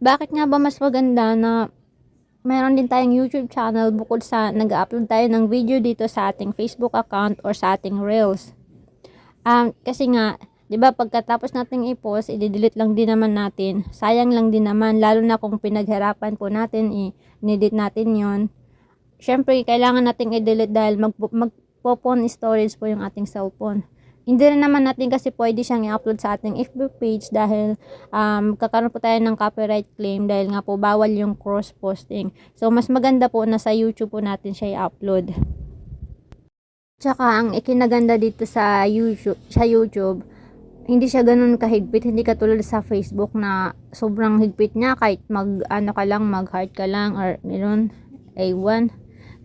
Bakit nga ba mas maganda na meron din tayong YouTube channel bukod sa nag-upload tayo ng video dito sa ating Facebook account or sa ating Reels? Um, kasi nga, 'di ba pagkatapos nating i-post, i-delete lang din naman natin. Sayang lang din naman lalo na kung pinaghirapan po natin i-edit natin 'yon. Syempre, kailangan nating i-delete dahil mag magpo-phone storage po yung ating cellphone. Hindi rin naman natin kasi pwede siyang i-upload sa ating FB page dahil um, kakaroon po tayo ng copyright claim dahil nga po bawal yung cross-posting. So, mas maganda po na sa YouTube po natin siya i-upload. Tsaka, ang ikinaganda dito sa YouTube, sa YouTube, hindi siya ganun kahigpit, hindi katulad sa Facebook na sobrang higpit niya kahit mag ano ka lang, mag heart ka lang or ganoon, A1.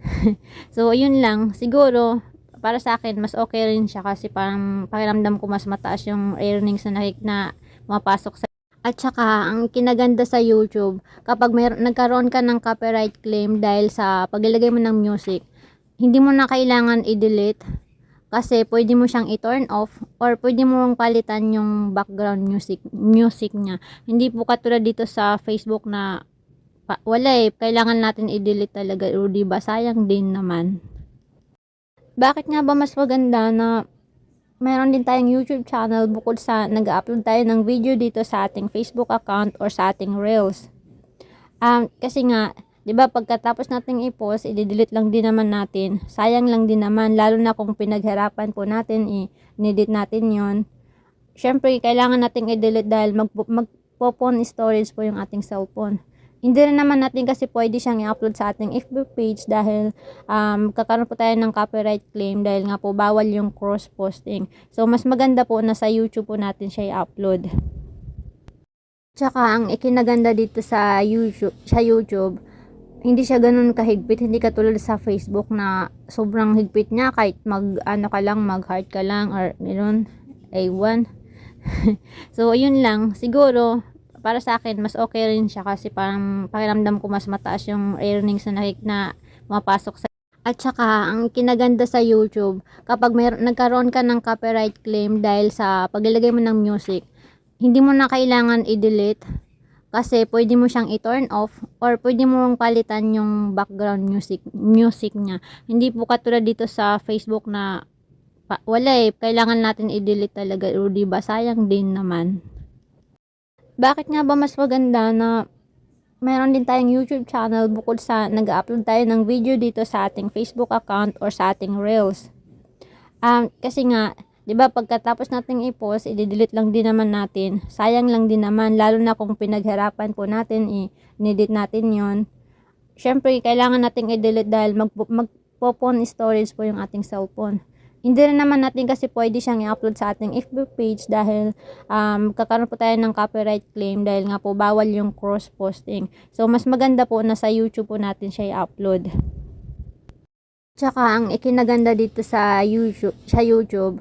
so, yun lang. Siguro, para sa akin, mas okay rin siya kasi parang pakiramdam ko mas mataas yung earnings na, nakik na mapasok sa at saka, ang kinaganda sa YouTube, kapag may, nagkaroon ka ng copyright claim dahil sa paglalagay mo ng music, hindi mo na kailangan i-delete kasi pwede mo siyang i-turn off or pwede mo mong palitan yung background music music niya. Hindi po katulad dito sa Facebook na pa, wala eh, kailangan natin i-delete talaga o di ba sayang din naman. Bakit nga ba mas maganda na meron din tayong YouTube channel bukod sa nag-upload tayo ng video dito sa ating Facebook account or sa ating Reels? Um, kasi nga, 'di ba pagkatapos nating i-post, i-delete lang din naman natin. Sayang lang din naman lalo na kung pinaghirapan po natin i-edit natin 'yon. Syempre, kailangan nating i-delete dahil mag magpo-phone storage po yung ating cellphone. Hindi rin naman natin kasi pwede siyang i-upload sa ating FB page dahil um, kakaroon po tayo ng copyright claim dahil nga po bawal yung cross-posting. So, mas maganda po na sa YouTube po natin siya i-upload. Tsaka, ang ikinaganda dito sa YouTube, sa YouTube, hindi siya ganun kahigpit, hindi katulad sa Facebook na sobrang higpit niya kahit mag ano ka lang, mag heart ka lang or ganoon, A1. so, yun lang. Siguro, para sa akin, mas okay rin siya kasi parang pakiramdam ko mas mataas yung earnings na na mapasok sa at saka, ang kinaganda sa YouTube, kapag may, nagkaroon ka ng copyright claim dahil sa paglalagay mo ng music, hindi mo na kailangan i-delete kasi pwede mo siyang i-turn off or pwede mo mong palitan yung background music music niya. Hindi po katulad dito sa Facebook na pa, wala eh, kailangan natin i-delete talaga o di ba sayang din naman. Bakit nga ba mas maganda na meron din tayong YouTube channel bukod sa nag-upload tayo ng video dito sa ating Facebook account or sa ating Reels? Um, kasi nga, 'di ba pagkatapos nating i-post, i-delete lang din naman natin. Sayang lang din naman lalo na kung pinaghirapan po natin i-edit natin 'yon. Syempre, kailangan nating i-delete dahil mag magpo-phone storage po yung ating cellphone. Hindi rin naman natin kasi pwede siyang i-upload sa ating FB page dahil um, kakaroon po tayo ng copyright claim dahil nga po bawal yung cross-posting. So, mas maganda po na sa YouTube po natin siya i-upload. Tsaka, ang ikinaganda dito sa YouTube, sa YouTube,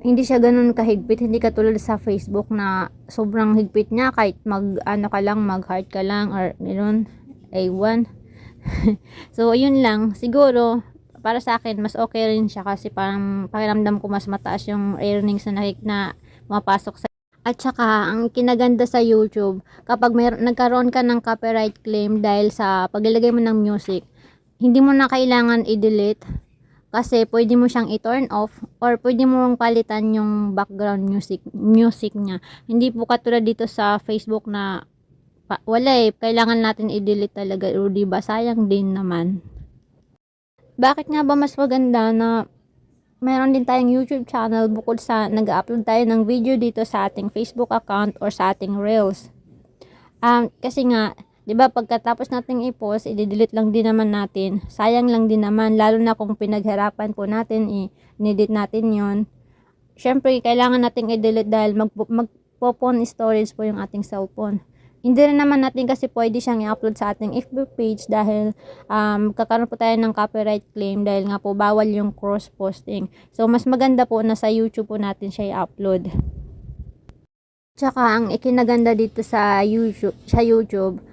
hindi siya ganun kahigpit, hindi katulad sa Facebook na sobrang higpit niya kahit mag ano ka lang, mag heart ka lang or ganoon, A1. so, yun lang. Siguro, para sa akin, mas okay rin siya kasi parang pakiramdam ko mas mataas yung earnings na, nakik na mapasok sa at saka, ang kinaganda sa YouTube, kapag may, nagkaroon ka ng copyright claim dahil sa paglalagay mo ng music, hindi mo na kailangan i-delete kasi pwede mo siyang i-turn off or pwede mo mong palitan yung background music music niya. Hindi po katulad dito sa Facebook na pa, wala eh, kailangan natin i-delete talaga o di ba sayang din naman. Bakit nga ba mas maganda na meron din tayong YouTube channel bukod sa nag-upload tayo ng video dito sa ating Facebook account or sa ating Reels? Um, kasi nga, 'di ba pagkatapos nating i-post, i-delete lang din naman natin. Sayang lang din naman lalo na kung pinaghirapan po natin i-edit natin 'yon. Syempre, kailangan nating i-delete dahil mag magpo-phone storage po yung ating cellphone. Hindi rin naman natin kasi pwede siyang i-upload sa ating FB page dahil um, kakaroon po tayo ng copyright claim dahil nga po bawal yung cross-posting. So, mas maganda po na sa YouTube po natin siya i-upload. Tsaka, ang ikinaganda dito sa YouTube, sa YouTube,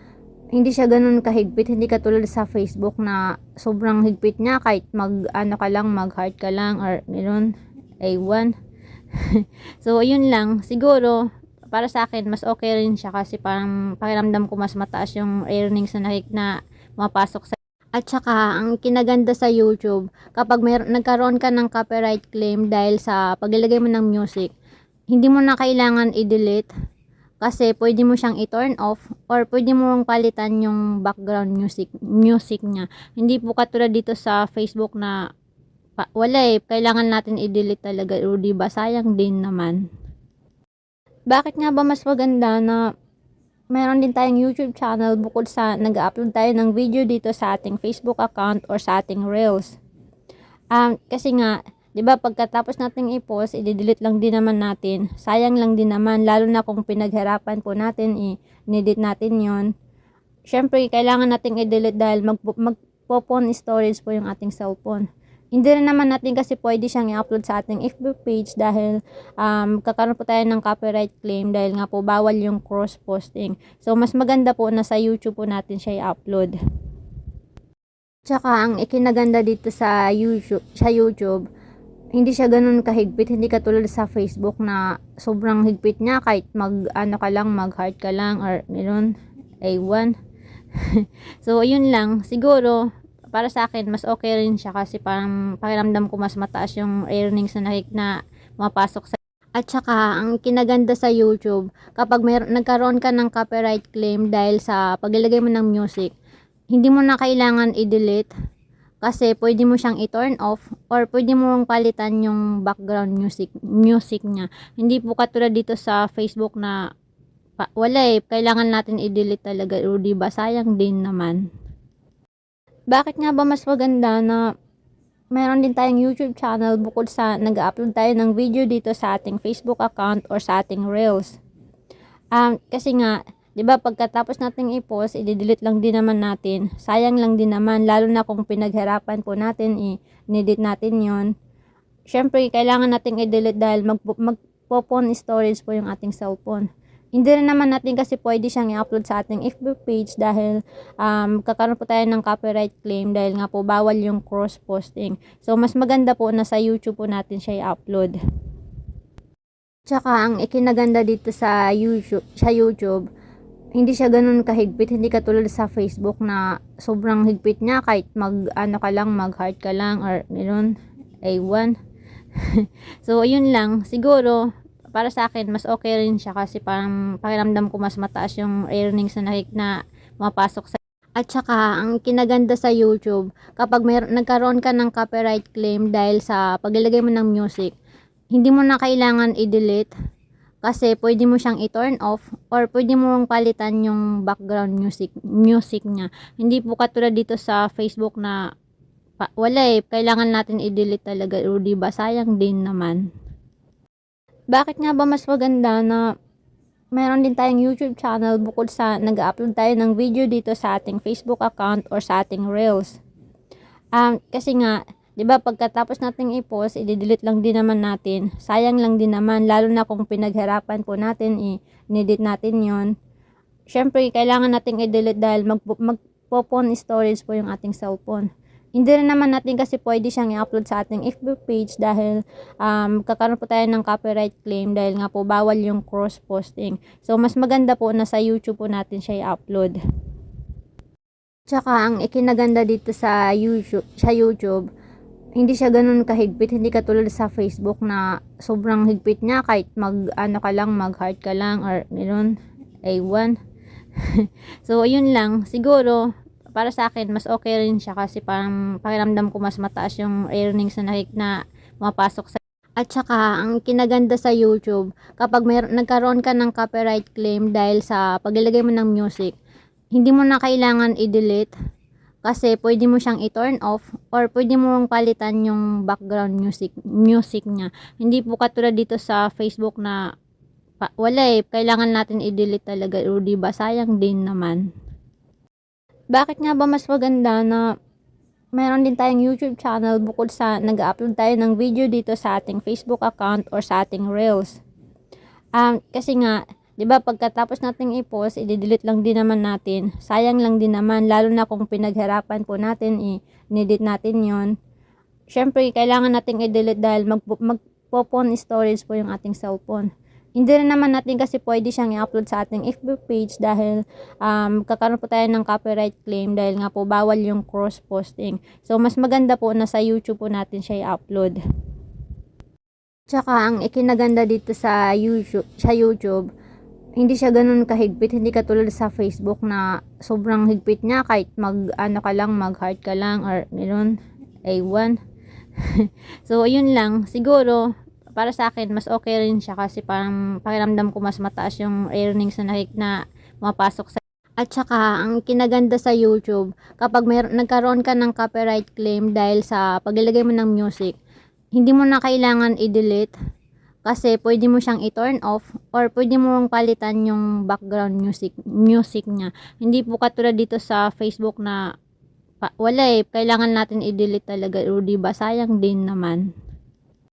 hindi siya ganun kahigpit, hindi katulad sa Facebook na sobrang higpit niya kahit mag ano ka lang, mag heart ka lang or ganoon, A1. so, yun lang. Siguro, para sa akin, mas okay rin siya kasi parang pakiramdam ko mas mataas yung earnings na, na mapasok sa at saka, ang kinaganda sa YouTube, kapag mer- nagkaroon ka ng copyright claim dahil sa paglalagay mo ng music, hindi mo na kailangan i-delete kasi pwede mo siyang i-turn off or pwede mo mong palitan yung background music music niya. Hindi po katulad dito sa Facebook na pa, wala eh, kailangan natin i-delete talaga o diba, sayang din naman. Bakit nga ba mas maganda na meron din tayong YouTube channel bukod sa nag-upload tayo ng video dito sa ating Facebook account or sa ating Reels. Um, kasi nga, 'di ba pagkatapos nating i-post, i-delete lang din naman natin. Sayang lang din naman lalo na kung pinaghirapan po natin i-edit natin 'yon. Syempre, kailangan nating i-delete dahil mag magpo-phone storage po yung ating cellphone. Hindi rin naman natin kasi pwede siyang i-upload sa ating FB page dahil um, kakaroon po tayo ng copyright claim dahil nga po bawal yung cross-posting. So, mas maganda po na sa YouTube po natin siya i-upload. Tsaka, ang ikinaganda dito sa YouTube, sa YouTube, hindi siya ganun kahigpit, hindi katulad sa Facebook na sobrang higpit niya kahit mag ano ka lang, mag heart ka lang or ganoon, A1. so, yun lang. Siguro, para sa akin, mas okay rin siya kasi parang pakiramdam ko mas mataas yung earnings na, nakik- na mapasok sa at saka, ang kinaganda sa YouTube, kapag mer- nagkaroon ka ng copyright claim dahil sa paglalagay mo ng music, hindi mo na kailangan i-delete kasi pwede mo siyang i-turn off or pwede mo mong palitan yung background music music niya. Hindi po katulad dito sa Facebook na wala eh, kailangan natin i-delete talaga o diba, sayang din naman. Bakit nga ba mas maganda na meron din tayong YouTube channel bukod sa nag-upload tayo ng video dito sa ating Facebook account or sa ating Reels. Um, kasi nga, 'di ba pagkatapos nating i-post, i-delete lang din naman natin. Sayang lang din naman lalo na kung pinaghirapan po natin i-edit natin 'yon. Syempre, kailangan nating i-delete dahil mag magpo-phone storage po yung ating cellphone. Hindi rin naman natin kasi pwede siyang i-upload sa ating FB page dahil um, kakaroon po tayo ng copyright claim dahil nga po bawal yung cross-posting. So, mas maganda po na sa YouTube po natin siya i-upload. Tsaka, ang ikinaganda dito sa YouTube, sa YouTube, hindi siya ganun kahigpit, hindi katulad sa Facebook na sobrang higpit niya kahit mag ano ka lang, mag heart ka lang or ganoon, A1. so, yun lang. Siguro, para sa akin, mas okay rin siya kasi parang pakiramdam ko mas mataas yung earnings na, na mapasok sa at saka, ang kinaganda sa YouTube, kapag mer- nagkaroon ka ng copyright claim dahil sa paglalagay mo ng music, hindi mo na kailangan i-delete kasi pwede mo siyang i-turn off or pwede mo mong palitan yung background music music niya. Hindi po katulad dito sa Facebook na pa, wala eh, kailangan natin i-delete talaga o diba, sayang din naman. Bakit nga ba mas maganda na meron din tayong YouTube channel bukod sa nag-upload tayo ng video dito sa ating Facebook account or sa ating Reels. Um, kasi nga, 'di ba pagkatapos nating i-post, i-delete lang din naman natin. Sayang lang din naman lalo na kung pinaghirapan po natin i-edit natin 'yon. Syempre, kailangan nating i-delete dahil mag magpo-phone storage po yung ating cellphone. Hindi rin naman natin kasi pwede siyang i-upload sa ating FB page dahil um, kakaroon po tayo ng copyright claim dahil nga po bawal yung cross-posting. So, mas maganda po na sa YouTube po natin siya i-upload. Tsaka, ang ikinaganda dito sa YouTube, sa YouTube, hindi siya ganun kahigpit, hindi katulad sa Facebook na sobrang higpit niya kahit mag ano ka lang, mag heart ka lang or ganoon, A1. so, yun lang. Siguro, para sa akin, mas okay rin siya kasi parang pakiramdam ko mas mataas yung earnings na, na mapasok sa at saka, ang kinaganda sa YouTube, kapag mer- nagkaroon ka ng copyright claim dahil sa paglalagay mo ng music, hindi mo na kailangan i-delete kasi pwede mo siyang i-turn off or pwede mo mong palitan yung background music music niya. Hindi po katulad dito sa Facebook na pa, wala eh, kailangan natin i-delete talaga o diba, sayang din naman. Bakit nga ba mas maganda na meron din tayong YouTube channel bukod sa nag-upload tayo ng video dito sa ating Facebook account or sa ating Reels. Um, kasi nga, 'di ba pagkatapos nating i-post, i-delete lang din naman natin. Sayang lang din naman lalo na kung pinaghirapan po natin i-edit natin 'yon. Syempre, kailangan nating i-delete dahil mag magpo-phone storage po yung ating cellphone. Hindi rin naman natin kasi pwede siyang i-upload sa ating FB page dahil um, kakaroon po tayo ng copyright claim dahil nga po bawal yung cross-posting. So, mas maganda po na sa YouTube po natin siya i-upload. Tsaka, ang ikinaganda dito sa YouTube, sa YouTube, hindi siya ganun kahigpit, hindi katulad sa Facebook na sobrang higpit niya kahit mag ano ka lang, mag heart ka lang or gano'n, A1. so, yun lang. Siguro, para sa akin, mas okay rin siya kasi parang pakiramdam ko mas mataas yung earnings na na mapasok sa at saka, ang kinaganda sa YouTube, kapag may, nagkaroon ka ng copyright claim dahil sa paglalagay mo ng music, hindi mo na kailangan i-delete kasi pwede mo siyang i-turn off or pwede mo mong palitan yung background music music niya. Hindi po katulad dito sa Facebook na wala eh, kailangan natin i-delete talaga o diba sayang din naman.